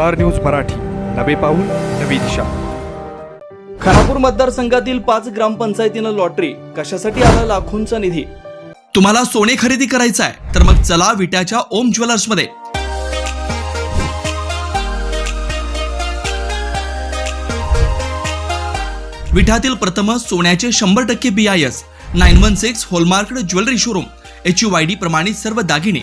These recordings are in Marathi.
Star news Marathi. नवे पाऊल नवी दिशा. खानापूर मतदारसंघातील पाच ग्रामपंचायतीनं लॉटरी कशासाठी आला लाखोंचा निधी? तुम्हाला सोने खरेदी करायचं आहे तर मग चला विट्याच्या ओम ज्वेलर्समध्ये. विठ्यातील प्रथम सोन्याचे शंभर टक्के B I S nine one six hallmark jewellery showroom H U I D प्रमाणित सर्व दागिने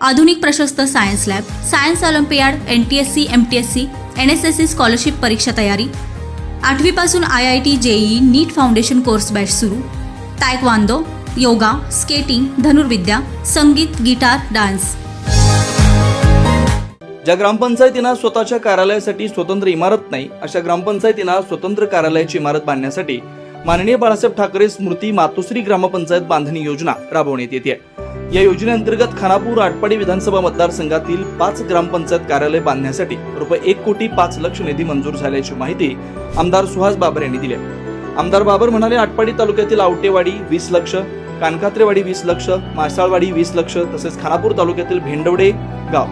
आधुनिक प्रशस्त science lab science olympiad N T S C M T S C N S S C scholarship परीक्षा तयारी. आठवीपासून I I T JEE NEET foundation course batch सुरू. तायक्वांदो योगा स्केटिंग धनुर्विद्या संगीत गिटार डान्स. ज्या ग्रामपंचायतींना स्वतःच्या कार्यालयासाठी स्वतंत्र इमारत नाही अशा ग्रामपंचायतींना स्वतंत्र कार्यालयाची इमारत बांधण्यासाठी माननीय बाळासाहेब ठाकरे स्मृती मातोश्री ग्रामपंचायत बांधणी योजना राबवण्यात येते या योजनेअंतर्गत खानापूर आटपाडी विधानसभा मतदारसंघातील पाच ग्रामपंचायत कार्यालय बांधण्यासाठी रुपये एक कोटी पाच लक्ष निधी मंजूर झाल्याची माहिती आमदार सुहास बाबर यांनी दिली आहे. आमदार बाबर म्हणाले आटपाडी तालुक्यातील आवटेवाडी वीस लक्ष कानकात्रेवाडी वीस लक्ष मासाळवाडी वीस लक्ष तसेच खानापूर तालुक्यातील भेंडवडे गाव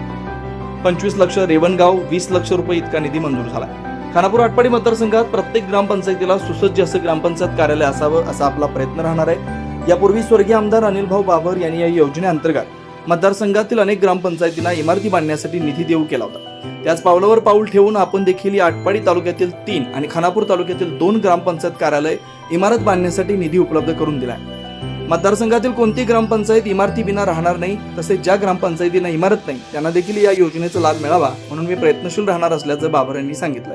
पंचवीस लक्ष रेवणगाव वीस लक्ष रुपये इतका निधी मंजूर झाला खानापूर आटपाडी मतदारसंघात प्रत्येक ग्रामपंचायतीला सुसज्ज असं ग्रामपंचायत कार्यालय असावं असा आपला प्रयत्न राहणार आहे यापूर्वी स्वर्गीय आमदार अनिल भाऊ बाबर यांनी या योजनेअंतर्गत मतदारसंघातील अनेक ग्रामपंचायतींना इमारती बांधण्यासाठी निधी देऊ केला होता. त्याच पावलावर पाऊल ठेवून आपण देखील या आटपाडी तालुक्यातील तीन आणि खानापूर तालुक्यातील दोन ग्रामपंचायत कार्यालय इमारत बांधण्यासाठी निधी उपलब्ध करून दिला आहे मतदारसंघातील कोणती ग्रामपंचायत इमारती बिना राहणार नाही तसेच ज्या ग्रामपंचायतींना इमारत नाही त्यांना देखील या योजनेचा लाभ मिळावा म्हणून मी प्रयत्नशील राहणार असल्याचं बाबर यांनी सांगितलं